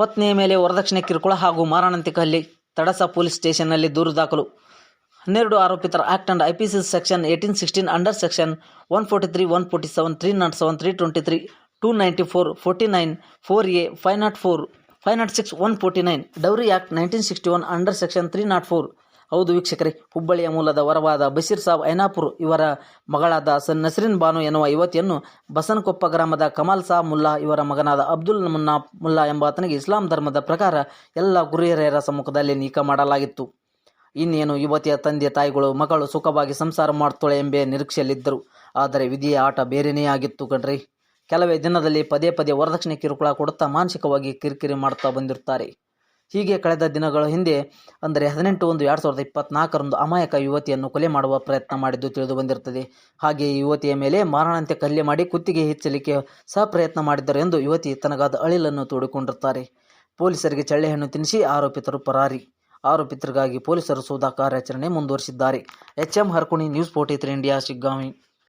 ಪತ್ನಿಯ ಮೇಲೆ ವರದಕ್ಷಿಣೆ ಕಿರುಕುಳ ಹಾಗೂ ಮಾರಣಾಂತಿಕ ಹಲ್ಲೆ, ತಡಸ ಪೊಲೀಸ್ ಸ್ಟೇಷನ್ನಲ್ಲಿ ದೂರು ದಾಖಲು. ಹನ್ನೆರಡು ಆರೋಪಿತರ act and IPC section eighteen sixteen under section one forty three one forty seven three nought seven, three twenty three two ninety four forty nine four A, five nought four, five nought six, one forty nine dowry act nineteen sixty one under section three nought four ಹೌದು ವೀಕ್ಷಕರೇ, ಹುಬ್ಬಳ್ಳಿಯ ಮೂಲದ ವರವಾದ ಬಶೀರ್ ಸಾಬ್ ಐನಾಪುರ್ ಇವರ ಮಗಳಾದ ಸನ್ ನಸರಿನ್ ಬಾನು ಎನ್ನುವ ಯುವತಿಯನ್ನು ಬಸನಕೊಪ್ಪ ಗ್ರಾಮದ ಕಮಾಲ್ ಸಾಬ್ ಮುಲ್ಲಾ ಇವರ ಮಗನಾದ ಅಬ್ದುಲ್ ಮುನ್ನಾ ಮುಲ್ಲಾ ಎಂಬಾತನಿಗೆ ಇಸ್ಲಾಂ ಧರ್ಮದ ಪ್ರಕಾರ ಎಲ್ಲ ಗುರಿಹಿರಿಯರ ಸಮ್ಮುಖದಲ್ಲಿ ನೀಕ ಮಾಡಲಾಗಿತ್ತು. ಇನ್ನೇನು ಯುವತಿಯ ತಂದೆ ತಾಯಿಗಳು ಮಗಳು ಸುಖವಾಗಿ ಸಂಸಾರ ಮಾಡ್ತಾಳೆ ಎಂಬೇ ನಿರೀಕ್ಷೆಯಲ್ಲಿದ್ದರು. ಆದರೆ ವಿಧಿಯ ಆಟ ಬೇರೆಯೇ ಆಗಿತ್ತು ಕಣ್ರಿ. ಕೆಲವೇ ದಿನದಲ್ಲಿ ಪದೇ ಪದೇ ವರದಕ್ಷಿಣೆ ಕಿರುಕುಳ ಕೊಡುತ್ತಾ ಮಾನಸಿಕವಾಗಿ ಕಿರಿಕಿರಿ ಮಾಡ್ತಾ ಬಂದಿರುತ್ತಾರೆ. ಹೀಗೆ ಕಳೆದ ದಿನಗಳ ಹಿಂದೆ, ಅಂದರೆ ಹದಿನೆಂಟು ಒಂದು ಎರಡು ಸಾವಿರದ ಇಪ್ಪತ್ನಾಲ್ಕರಂದು ಅಮಾಯಕ ಯುವತಿಯನ್ನು ಕೊಲೆ ಮಾಡುವ ಪ್ರಯತ್ನ ಮಾಡಿದ್ದು ತಿಳಿದು ಬಂದಿರುತ್ತದೆ. ಹಾಗೆ ಯುವತಿಯ ಮೇಲೆ ಮಾರಣಾಂತ್ಯ ಕಲ್ಲೆ ಮಾಡಿ ಕುತ್ತಿಗೆ ಹೆಚ್ಚಲಿಕ್ಕೆ ಸಹ ಪ್ರಯತ್ನ ಮಾಡಿದ್ದರು ಎಂದು ಯುವತಿ ತನಗಾದ ಅಳಿಲನ್ನು ತೋಡಿಕೊಂಡಿರುತ್ತಾರೆ. ಪೊಲೀಸರಿಗೆ ಚಳ್ಳೆಹಣ್ಣು ತಿನ್ನಿಸಿ ಆರೋಪಿತರು ಪರಾರಿ. ಆರೋಪಿತರಿಗಾಗಿ ಪೊಲೀಸರು ಶೋಧ ಕಾರ್ಯಾಚರಣೆ ಮುಂದುವರಿಸಿದ್ದಾರೆ. H M Harkuni, news forty three India, Shiggaon.